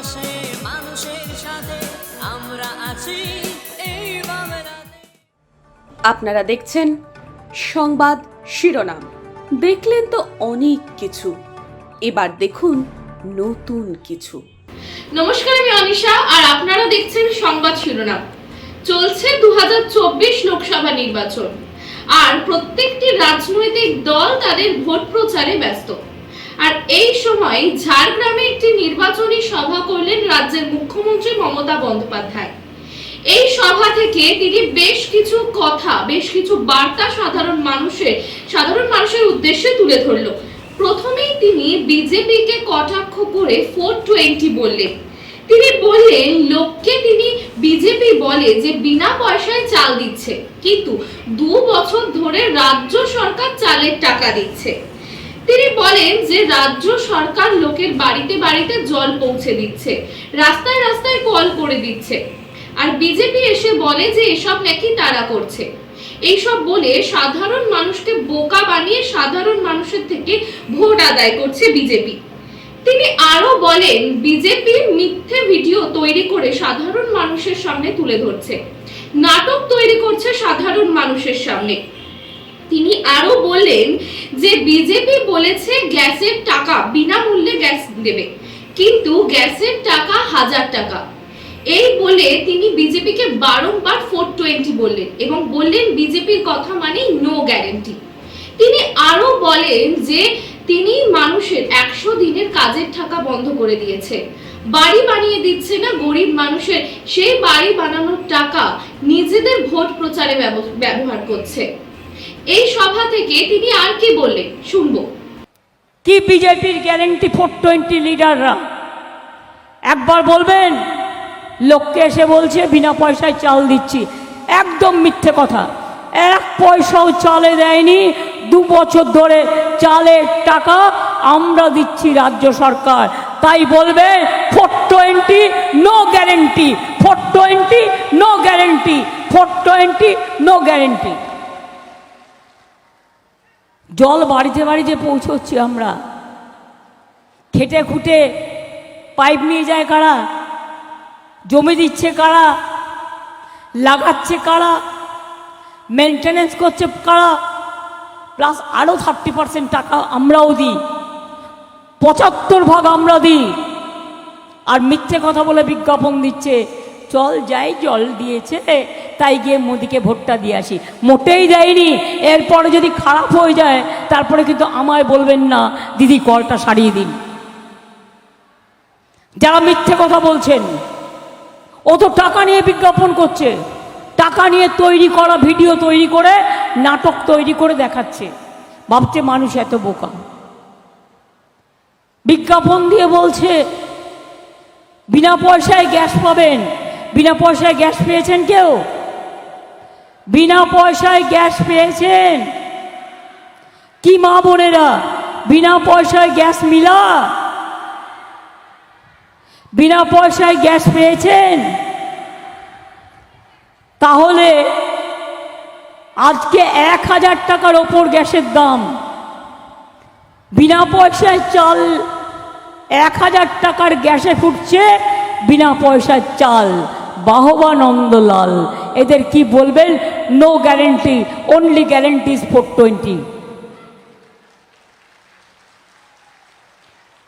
পাশে মানুষের সাথে আমরা আছি। এই আপনারা দেখছেন সংবাদ শিরোনাম। দেখলেন তো অনেক কিছু। এবার দেখুন নতুন কিছু। নমস্কার আমি অনিশা আর আপনারা দেখছেন সংবাদ শিরোনাম। চলছে দু হাজার চব্বিশ লোকসভা নির্বাচন। আর প্রত্যেকটি রাজনৈতিক দল তাদের ভোট প্রচারে ব্যস্ত। আর এই সময় ঝাড়গ্রামে একটি নির্বাচনী সভা করলেন রাজ্যের মুখ্যমন্ত্রী মমতা বন্দ্যোপাধ্যায়। এই সভা থেকে তিনি বেশ কিছু কথা, বেশ কিছু বার্তা সাধারণ মানুষের সাধারণ মানুষের উদ্দেশ্যে তুলে ধরল। প্রথমেই তিনি বিজেপিকে কটাক্ষ করে ফোর টোয়েন্টি বললেন। তিনি বললেন, লোককে তিনি বিজেপি বলে যে বিনা পয়সায় চাল দিচ্ছে, কিন্তু দু বছর ধরে রাজ্য সরকার চালের টাকা দিচ্ছে। তিনি বলেন যে রাজ্য সরকার লোকের বাড়িতে বাড়িতে জল পৌঁছে দিচ্ছে, রাস্তায় রাস্তায় কল করে দিচ্ছে। আর বিজেপি এসে বলে যে এসব নাকি তারা করছে। এইসব বলে সাধারণ মানুষকে বোকা বানিয়ে সাধারণ মানুষের থেকে ভোট আদায় করছে বিজেপি। তিনি আরও বলেন, বিজেপি মিথ্যে ভিডিও তৈরি করে সাধারণ মানুষের সামনে তুলে ধরছে। নাটক তৈরি করছে সাধারণ মানুষের সামনে। তিনি আরও বললেন যে বিজেপি বলেছে গ্যাসের টাকা বিনামূল্যে গ্যাস দেবে, কিন্তু গ্যাসের টাকা হাজার টাকা। এই বলে তিনি বিজেপিকে বারংবার ফোর টোয়েন্টি বললেন এবং বললেন বিজেপির কথা মানে নো গ্যারেন্টি তিনি আরও বলেন যে তিনি মানুষের একশো দিনের কাজের টাকা বন্ধ করে দিয়েছে। বাড়ি বানিয়ে দিচ্ছে না গরিব মানুষের, সেই বাড়ি বানানোর টাকা নিজেদের ভোট প্রচারে ব্যব- ব্যবহার করছে। এই সভা থেকে তিনি আর কি বললেন? শুনব। কি বিজেপির গ্যারেন্টি ফোর টোয়েন্টি লিডাররা একবার বলবেন, লোককে এসে বলছে, বিনা পয়সায় চাল দিচ্ছি। একদম মিথ্যে কথা। এক পয়সাও চালে দেয়নি। দু বছর ধরে চালের টাকা আমরা দিচ্ছি রাজ্য সরকার। তাই বলবে four twenty no guarantee four twenty no guarantee four twenty no guarantee জল বাড়িতে বাড়িতে পৌঁছচ্ছি আমরা। খেটে খুঁটে পাইপ নিয়ে যায় কারা? জমি দিচ্ছে কারা? লাগাচ্ছে কারা? মেনটেনেন্স করছে কারা? প্লাস আরও থার্টি পার্সেন্ট টাকা আমরাও দিই। পঁচাত্তর ভাগ আমরা দিই। আর মিথ্যে কথা বলে বিজ্ঞাপন দিচ্ছে। চল যাই, জল দিয়েছে। তাই গিয়ে মোদিকে ভোটটা দিয়ে আসি। মোটেই দেয়নি এরপরে যদি খারাপ হয়ে যায়, তারপরে কিন্তু আমায় বলবেন না, দিদি, কলটা সারিয়ে দিন। যারা মিথ্যে কথা বলছেন, ও তো টাকা নিয়ে বিজ্ঞাপন করছে। টাকা নিয়ে তৈরি করা ভিডিও তৈরি করে, নাটক তৈরি করে দেখাচ্ছে। ভাবছে মানুষ এত বোকা। বিজ্ঞাপন দিয়ে বলছে, বিনা পয়সায় গ্যাস পাবেন। বিনা পয়সায় গ্যাস পেয়েছেন কেউ? বিনা পয়সায় গ্যাস পেয়েছেন? কি মা বোনেরা? বিনা পয়সায় গ্যাস মিলা? বিনা পয়সায় গ্যাস পেয়েছেন? তাহলে আজকে এক হাজার টাকার ওপর গ্যাসের দাম। বিনা পয়সায় চাল এক হাজার টাকার গ্যাসে ফুটছে, বিনা পয়সার চাল। বাহবা নন্দলাল এদের কি বলবেন? No guarantee only guarantee four twenty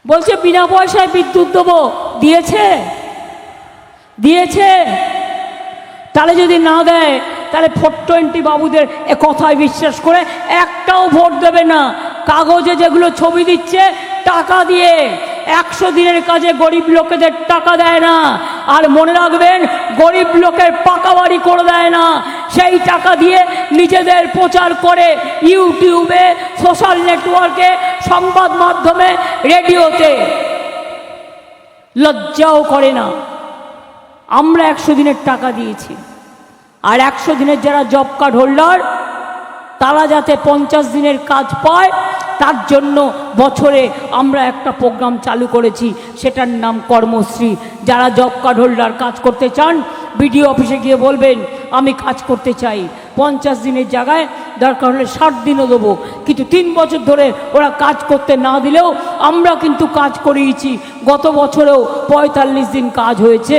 বলছে, বিনা পয়সায় বিদ্যুৎ দেবো। দিয়েছে। দিয়েছে। তাহলে যদি না দেয়, তাহলে ফোর টোয়েন্টি বাবুদের এ কথায় বিশ্বাস করে একটাও ভোট দেবে না। কাগজে যেগুলো ছবি দিচ্ছে, টাকা দিয়ে। একশো দিনের কাজে গরিব লোকেদের টাকা দেয় না। আর মনে রাখবেন, গরিব লোকের পাকা বাড়ি করে দেয় না। সেই টাকা দিয়ে নিজেদের প্রচার করে ইউটিউবে, সোশ্যাল নেটওয়ার্কে, সংবাদ মাধ্যমে, রেডিওতে। লজ্জাও করে না। আমরা একশো দিনের টাকা দিয়েছি। আর একশো দিনের যারা জব কার্ড হোল্ডার, তারা যাতে পঞ্চাশ দিনের কাজ পায় তার জন্য বছরে আমরা একটা প্রোগ্রাম চালু করেছি, সেটার নাম কর্মশ্রী। যারা জব কার্ড হোল্ডার কাজ করতে চান বিডিও অফিসে গিয়ে বলবেন, আমি কাজ করতে চাই। পঞ্চাশ দিনের জায়গায় দরকার হলে ষাট দিনও দেবো। কিন্তু তিন বছর ধরে ওরা কাজ করতে না দিলেও আমরা কিন্তু কাজ করিয়েছি। গত বছরেও পঁয়তাল্লিশ দিন কাজ হয়েছে।